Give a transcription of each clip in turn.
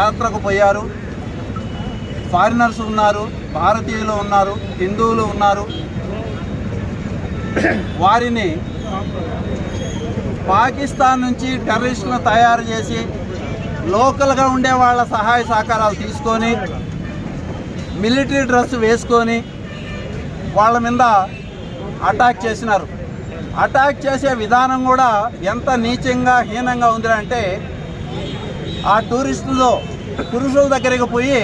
యాత్రకు పోయారు. ఫారినర్స్ ఉన్నారు భారతీయులు ఉన్నారు హిందువులు ఉన్నారు. వారిని పాకిస్తాన్ నుంచి టెర్రరిస్టులను తయారు చేసి లోకల్గా ఉండే వాళ్ళ సహాయ సహకారాలు తీసుకొని మిలిటరీ డ్రెస్ వేసుకొని వాళ్ళ మీద అటాక్ చేసినారు. అటాక్ చేసే విధానం కూడా ఎంత నీచంగా హీనంగా ఉంది అంటే ఆ టూరిస్టులు పురుషుల దగ్గరికి పోయి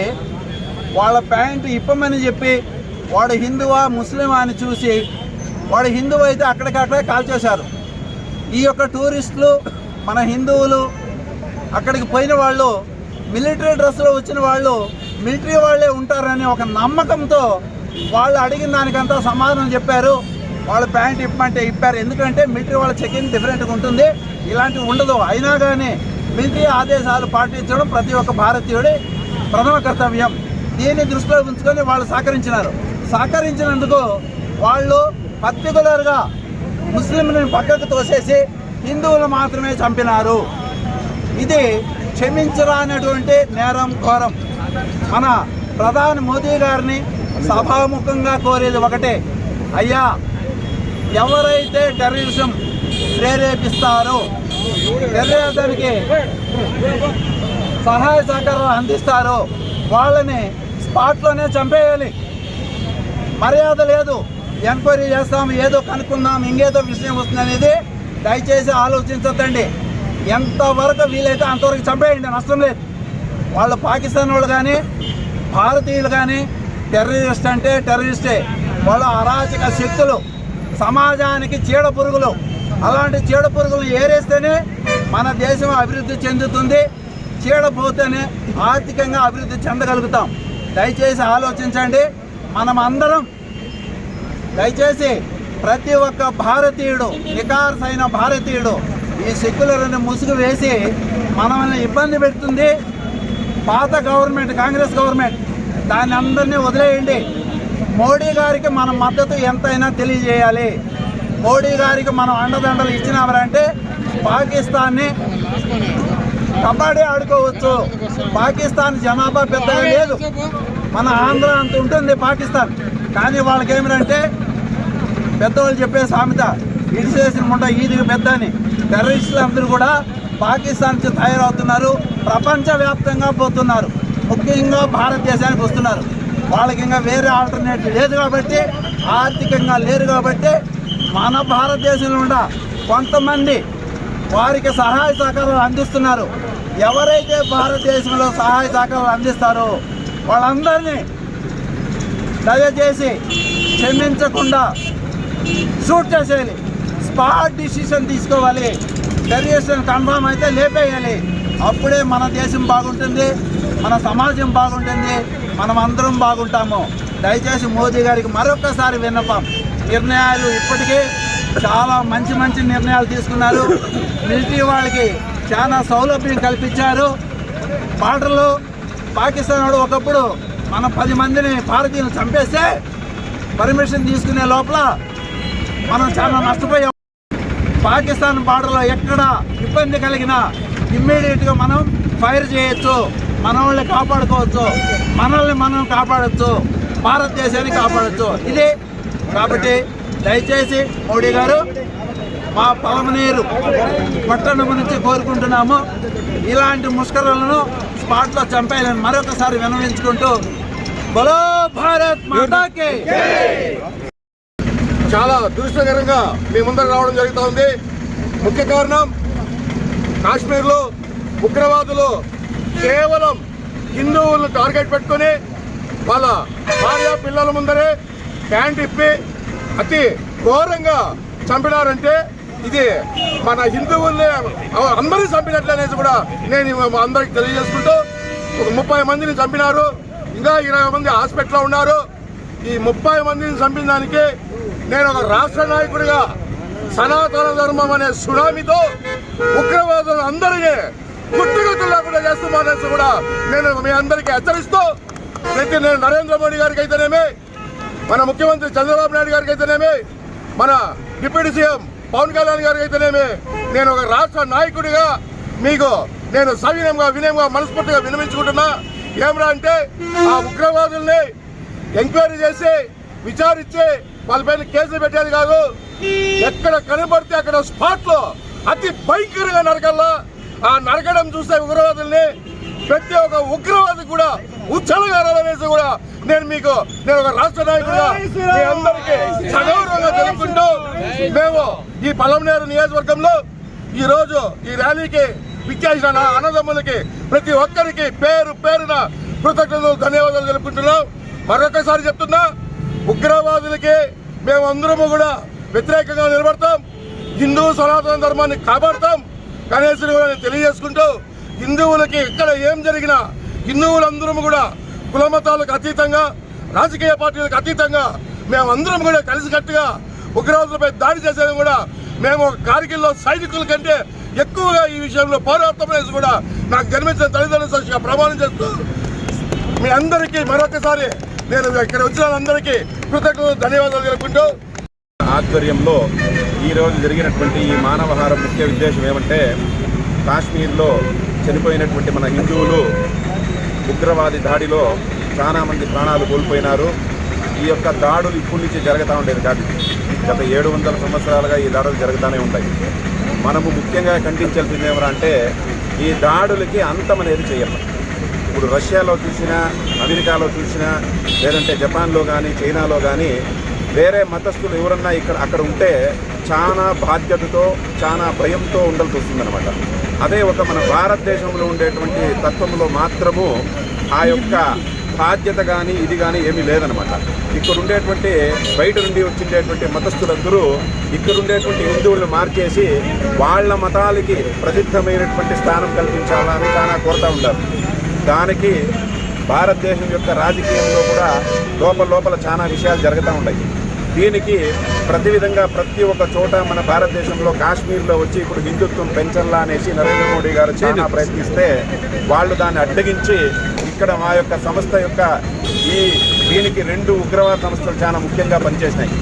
వాళ్ళ ప్యాంటు ఇప్పమని చెప్పి వాడు హిందువా ముస్లిమా అని చూసి వాడు హిందువు అయితే అక్కడికక్కడే కాల్చేశారు ఈ యొక్క టూరిస్టులు మన హిందువులు అక్కడికి పోయిన వాళ్ళు మిలిటరీ డ్రెస్లో వచ్చిన వాళ్ళు మిలిటరీ వాళ్ళే ఉంటారనే ఒక నమ్మకంతో వాళ్ళు అడిగిన దానికంతా సమాధానం చెప్పారు. వాళ్ళ ప్యాంట్ ఇప్పమంటే ఇప్పారు. ఎందుకంటే మిలిటరీ వాళ్ళ చెకింగ్ డిఫరెంట్గా ఉంటుంది. ఇలాంటివి ఉండదు. అయినా కానీ మిలిటరీ ఆదేశాలు పాటించడం ప్రతి ఒక్క భారతీయుడి ప్రథమ కర్తవ్యం. దీన్ని దృష్టిలో ఉంచుకొని వాళ్ళు సహకరించినారు. సహకరించినందుకు వాళ్ళు పర్టికులర్గా ముస్లింలను పక్కకు తోసేసి హిందువులు మాత్రమే చంపినారు. ఇది క్షమించరానటువంటి నేరం ఘోరం. మన ప్రధాని మోదీ గారిని సభాముఖంగా కోరేది ఒకటే. అయ్యా ఎవరైతే టెర్రరిజం ప్రేరేపిస్తారో టెర్రరిజానికి సహాయ సహకారాలు అందిస్తారో. వాళ్ళని స్పాట్లోనే చంపేయాలి. మర్యాద లేదు. ఎంక్వైరీ చేస్తాం ఏదో కనుక్కుందాం ఇంకేదో విషయం వస్తుంది అనేది దయచేసి ఆలోచించద్దండి. ఎంతవరకు వీలైతే అంతవరకు చంపేయండి నష్టం లేదు. వాళ్ళు పాకిస్తాన్ వాళ్ళు కానీ భారతీయులు కానీ టెర్రరిస్ట్ అంటే టెర్రరిస్టే వాళ్ళు అరాచక శక్తులు సమాజానికి చీడ పురుగులు. అలాంటి చీడ పురుగులు ఏరేస్తేనే మన దేశం అభివృద్ధి చెందుతుంది. చీడపోతేనే ఆర్థికంగా అభివృద్ధి చెందగలుగుతాం. దయచేసి ఆలోచించండి. మనం అందరం దయచేసి ప్రతి ఒక్క భారతీయుడు నికార్సైన అయిన భారతీయుడు ఈ సెక్యులర్ని ముసుగు వేసి మనల్ని ఇబ్బంది పెడుతుంది. పాత గవర్నమెంట్ కాంగ్రెస్ గవర్నమెంట్ దాన్ని అందరినీ వదిలేయండి. మోడీ గారికి మన మద్దతు ఎంతైనా తెలియజేయాలి. మోడీ గారికి మనం అండదండలు ఇచ్చినామంటే పాకిస్తాన్ని కబడ్డీ ఆడుకోవచ్చు. పాకిస్తాన్ జనాభా పెద్దగా లేదు. మన ఆంధ్ర అంత ఉంటుంది పాకిస్తాన్. కానీ వాళ్ళకి ఏమిటంటే పెద్దవాళ్ళు చెప్పే సామెత ఇడిసేసిన ముండ ఈదికి పెద్ద అని. టెర్రరిస్టులు అందరూ కూడా పాకిస్తాన్ నుంచి తయారవుతున్నారు. ప్రపంచవ్యాప్తంగా పోతున్నారు. ముఖ్యంగా భారతదేశానికి వస్తున్నారు. వాళ్ళకి ఇంకా వేరే ఆల్టర్నేటివ్ లేదు కాబట్టి ఆర్థికంగా లేరు కాబట్టి మన భారతదేశంలో ఉన్న కొంతమంది వారికి సహాయ సహకారాలు అందిస్తున్నారు. ఎవరైతే భారతదేశంలో సహాయ సహకారాలు అందిస్తారో వాళ్ళందరినీ దయచేసి క్షమించకుండా షూట్ చేసేయాలి. స్పాట్ డిసిషన్ తీసుకోవాలి. టెర్రరిస్ట్ని కన్ఫామ్ అయితే లేపేయాలి. అప్పుడే మన దేశం బాగుంటుంది మన సమాజం బాగుంటుంది మనం అందరం బాగుంటాము. దయచేసి మోదీ గారికి మరొకసారి విన్నపం. నిర్ణయాలు ఇప్పటికే చాలా మంచి మంచి నిర్ణయాలు తీసుకున్నారు. మిలిటరీ వాళ్ళకి చాలా సౌలభ్యం కల్పించారు. బార్డర్లో పాకిస్తాన్ వాడు ఒకప్పుడు మన పది మందిని భారతీయులు చంపేస్తే పర్మిషన్ తీసుకునే లోపల మనం చాలా నష్టపోయాం. పాకిస్తాన్ బార్డర్లో ఎక్కడ ఇబ్బంది కలిగినా ఇమ్మీడియట్గా మనం ఫైర్ చేయొచ్చు మనల్ని కాపాడుకోవచ్చు మనల్ని మనం కాపాడచ్చు భారతదేశాన్ని కాపాడచ్చు. ఇది కాబట్టి దయచేసి మోడీ గారు మా పలమనీరు పట్టణం నుంచి కోరుకుంటున్నాము. ఇలాంటి ముష్కరులను స్పాట్లో చంపేయాలని మరొకసారి వినవించుకుంటూ బలో భారత్ మాతాకి. చాలా దురుష్టకరంగా మీ ముందర రావడం జరుగుతూ ఉంది ముఖ్య కారణం కాశ్మీర్లో ఉగ్రవాదులు కేవలం హిందువులను టార్గెట్ పెట్టుకొని వాళ్ళ భార్య పిల్లల ముందరే ప్యాంట్ ఇప్పి అతి ఘోరంగా చంపినారంటే ఇది మన హిందువుల్ని అందరినీ చంపినట్లనేసి కూడా నేను అందరికి తెలియజేసుకుంటూ ఒక ముప్పై మందిని చంపినారు. ఇంకా ఇరవై మంది హాస్పిటల్లో ఉన్నారు. ఈ ముప్పై మందిని చంపిన దానికి నేను ఒక రాష్ట్ర నాయకుడిగా సనాతన ధర్మం అనే సునామీతో ఉగ్రవాదులు అందరినీ గుట్టుగుట్టు లేకుండా చేస్తున్నానేసి కూడా నేను మీ అందరికీ హెచ్చరిస్తూ ప్రతి నేను నరేంద్ర మోడీ గారికి అయితేనేమి మన ముఖ్యమంత్రి చంద్రబాబు నాయుడు గారికి అయితేనేమి మన డిప్యూటీ సీఎం పవన్ కళ్యాణ్ గారికి అయితేనేమి నేను ఒక రాష్ట్ర నాయకుడిగా మీకు నేను సవినయంగా వినయంగా మనస్ఫూర్తిగా వినమించుకుంటున్నా ఏమరా అంటే ఆ ఉగ్రవాదుల్ని ఎంక్వైరీ చేసి విచారించి వాళ్ళపైన కేసులు పెట్టేది కాదు. ఎక్కడ కనబడితే అక్కడ స్పాట్లో అతి భయంకరంగా నరకల్లా ఆ నరకడం చూస్తే ఉగ్రవాదుల్ని ప్రతి ఒక్క ఉగ్రవాది కూడా ఉచ్చలగారాలనేసి కూడా నేను మీకు నేను ఒక రాష్ట్ర నాయకుడిగా మీ అందరికీ సగౌరవంగా తెలుపుకుంటూ మేము ఈ పలంనేరు నియోజకవర్గంలో ఈ రోజు ఈ ర్యాలీకి విచ్చేసిన నా అన్నదమ్ములకి ప్రతి ఒక్కరికి పేరు పేరున కృతజ్ఞతలు ధన్యవాదాలు తెలుపుకుంటున్నాం. మరొకసారి చెప్తున్నా ఉగ్రవాదులకి మేము అందరము కూడా వ్యతిరేకంగా నిలబడతాం. హిందూ సనాతన ధర్మాన్ని కాపాడతాం. కనీసం కూడా నేను తెలియజేసుకుంటూ హిందువులకి ఎక్కడ ఏం జరిగినా హిందువులందరం కూడా కులమతాలకు అతీతంగా రాజకీయ పార్టీలకు అతీతంగా మేమందరం కూడా కలిసికట్టుగా ఉగ్రవాదులపై దాడి చేసేది కూడా మేము ఒక కార్గిల్లో సైనికుల కంటే ఎక్కువగా ఈ విషయంలో పోరాడతామనేసి కూడా నాకు జన్మించిన తల్లిదండ్రుల సాక్షిగా ప్రమాణం చేస్తూ మీ అందరికీ మరొకసారి నేను ఇక్కడ వచ్చిన వాళ్ళందరికీ కృతజ్ఞతలు ధన్యవాదాలు తెలుపుకుంటూ ఆధ్వర్యంలో ఈరోజు జరిగినటువంటి ఈ మానవహారం ముఖ్య ఉద్దేశం ఏమంటే కాశ్మీర్లో చనిపోయినటువంటి మన హిందువులు ఉగ్రవాది దాడిలో చాలామంది ప్రాణాలు కోల్పోయినారు. ఈ యొక్క దాడులు ఇప్పటి నుంచి జరుగుతూ ఉండేది కాదు. గత ఏడు వందల సంవత్సరాలుగా ఈ దాడులు జరుగుతూనే ఉంటాయి మనము ముఖ్యంగా ఖండించాల్సింది ఏమరా అంటే ఈ దాడులకి అంతం అనేది చేయాలి ఇప్పుడు రష్యాలో చూసినా అమెరికాలో చూసినా లేదంటే జపాన్లో కానీ చైనాలో కానీ వేరే మతస్థులు ఎవరన్నా ఇక్కడ అక్కడ ఉంటే చాలా బాధ్యతతో చాలా భయంతో ఉండాల్సి వస్తుందన్నమాట. అదే ఒక మన భారతదేశంలో ఉండేటువంటి తత్వంలో మాత్రము ఆ యొక్క బాధ్యత కానీ ఇది కానీ ఏమీ లేదనమాట ఇక్కడ ఉండేటువంటి బయట నుండి వచ్చిండేటువంటి మతస్థులందరూ ఇక్కడ ఉండేటువంటి హిందువులను మార్చేసి వాళ్ళ మతాలకి ప్రసిద్ధమైనటువంటి స్థానం కల్పించాలని చాలా కోరుతూ ఉంటారు దానికి భారతదేశం యొక్క రాజకీయంలో కూడా లోపల లోపల చాలా విషయాలు జరుగుతూ ఉన్నాయి. దీనికి ప్రతి విధంగా ప్రతి ఒక్క చోట మన భారతదేశంలో కాశ్మీర్లో వచ్చి ఇప్పుడు హిందుత్వం పెంచల్లా అనేసి నరేంద్ర మోడీ గారు చాలా ప్రయత్నిస్తే వాళ్ళు దాన్ని అడ్డగించి ఇక్కడ మా యొక్క సంస్థ యొక్క ఈ దీనికి రెండు ఉగ్రవాద సంస్థలు చాలా ముఖ్యంగా పనిచేసినాయి.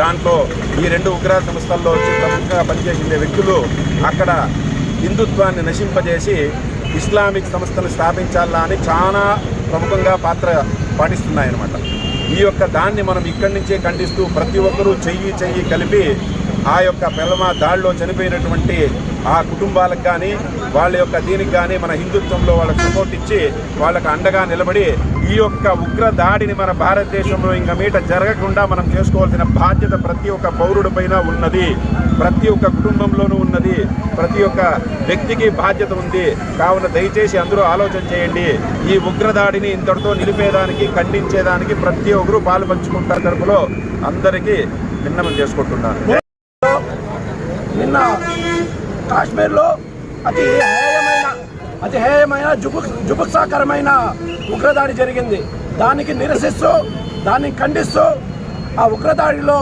దాంట్లో ఈ రెండు ఉగ్రవాద సంస్థల్లో వచ్చి ప్రముఖంగా పనిచేసిన వ్యక్తులు అక్కడ హిందుత్వాన్ని నశింపజేసి ఇస్లామిక్ సంస్థను స్థాపించాలా అని చాలా ప్రముఖంగా పాత్ర పాటిస్తున్నాయన్నమాట. ఈ యొక్క దాన్ని మనం ఇక్కడి నుంచే ఖండిస్తూ ప్రతి ఒక్కరూ చెయ్యి చెయ్యి కలిపి ఆ యొక్క పెలమ దాడిలో చనిపోయినటువంటి ఆ కుటుంబాలకు కానీ వాళ్ళ యొక్క దీనికి కానీ మన హిందుత్వంలో వాళ్ళకి సపోర్ట్ ఇచ్చి వాళ్ళకు అండగా నిలబడి ఈ యొక్క ఉగ్ర దాడిని మన భారతదేశంలో ఇంకా మీట జరగకుండా మనం చేసుకోవాల్సిన బాధ్యత ప్రతి ఒక్క పౌరుడి పైన ఉన్నది. ప్రతి ఒక్క కుటుంబంలోనూ ఉన్నది ప్రతి ఒక్క వ్యక్తికి బాధ్యత ఉంది. కావున దయచేసి అందరూ ఆలోచన చేయండి. ఈ ఉగ్రదాడిని ఇంతటితో నిలిపేదానికి ఖండించేదానికి ప్రతి ఒక్కరూ పాలు పంచుకుంటారు తరపులో అందరికీ విన్నమం చేసుకుంటున్నాను నిన్న కాశ్మీర్లో అతి హేయమైన అతి హేయమైన జుబు జుబుత్సాకరమైన ఉగ్రదాడి జరిగింది. దానికి నిరసిస్తూ దాన్ని ఖండిస్తూ ఆ ఉగ్రదాడిలో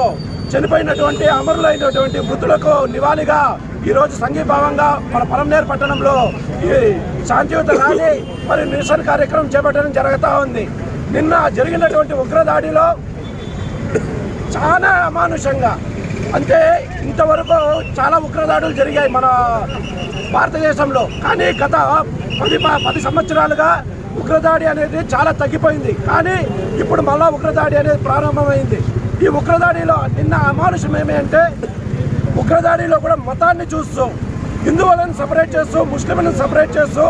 చనిపోయినటువంటి అమరులైనటువంటి మృతులకు నివాళిగా ఈరోజు సంఘీభావంగా మన పలంనేరు పట్టణంలో ఈ శాంతియుత ర్యాలీ మరియు నిరసన కార్యక్రమం చేపట్టడం జరుగుతూ ఉంది. నిన్న జరిగినటువంటి ఉగ్రదాడిలో చాలా అమానుషంగా అంటే ఇంతవరకు చాలా ఉగ్రదాడులు జరిగాయి మన భారతదేశంలో. కానీ గత పది ప- పది సంవత్సరాలుగా ఉగ్రదాడి అనేది చాలా తగ్గిపోయింది. కానీ ఇప్పుడు మళ్ళా ఉగ్రదాడి అనేది ప్రారంభమైంది. ఈ ఉగ్రదాడిలో నిన్న అమానుషం ఏమి అంటే ఉగ్రదాడిలో కూడా మతాన్ని చూస్తూ హిందువులను సపరేట్ చేస్తూ ముస్లింలను సపరేట్ చేస్తూ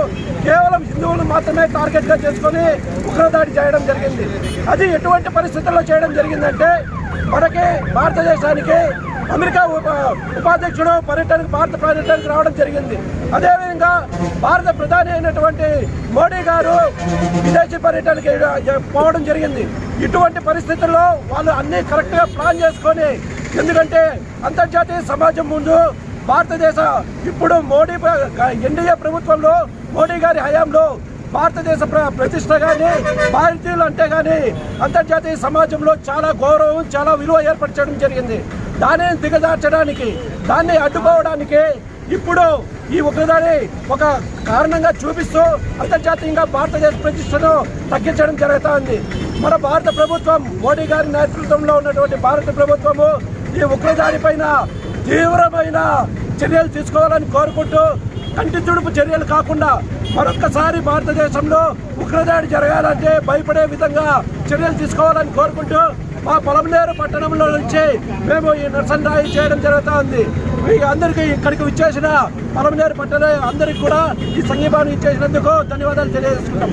కేవలం హిందువులను మాత్రమే టార్గెట్గా చేసుకొని ఉగ్రదాడి చేయడం జరిగింది. అది ఎటువంటి పరిస్థితుల్లో చేయడం జరిగిందంటే మనకి భారతదేశానికి అమెరికా ఉప ఉపాధ్యక్షుడు పర్యటనకు భారత పర్యటనకు రావడం జరిగింది. అదేవిధంగా భారత ప్రధాని అయినటువంటి మోడీ గారు విదేశీ పర్యటనకి పోవడం జరిగింది. ఇటువంటి పరిస్థితుల్లో వాళ్ళు అన్ని కరెక్ట్గా ప్లాన్ చేసుకొని ఎందుకంటే అంతర్జాతీయ సమాజం ముందు భారతదేశ ఇప్పుడు మోడీ ఎన్డీఏ ప్రభుత్వంలో మోడీ గారి హయాంలో భారతదేశ ప్ర ప్రతిష్ట కానీ భారతీయులు అంటే కానీ అంతర్జాతీయ సమాజంలో చాలా గౌరవం చాలా విలువ ఏర్పరచడం జరిగింది. దానిని దిగజార్చడానికి దాన్ని అడ్డుకోవడానికి ఇప్పుడు ఈ ఉగ్రదాడి ఒక కారణంగా చూపిస్తూ అంతర్జాతీయంగా భారతదేశ ప్రతిష్టను తగ్గించడం జరుగుతోంది. మన భారత ప్రభుత్వం మోడీ గారి నేతృత్వంలో ఉన్నటువంటి భారత ప్రభుత్వము ఈ ఉగ్రదాడి పైన తీవ్రమైన చర్యలు తీసుకోవాలని కోరుకుంటూ కంటి తుడుపు చర్యలు కాకుండా మరొక్కసారి భారతదేశంలో ఉగ్రదాడి జరగాలంటే భయపడే విధంగా చర్యలు తీసుకోవాలని కోరుకుంటూ మా పొలంనేరు పట్టణంలో నుంచి మేము ఈ నిరసన రాయి చేయడం జరుగుతూ ఉంది మీ అందరికీ ఇక్కడికి విచ్చేసిన పొలంనేరు పట్టణ అందరికీ కూడా ఈ సంఘీభావం ఇచ్చేసినందుకు ధన్యవాదాలు తెలియజేసుకుంటాం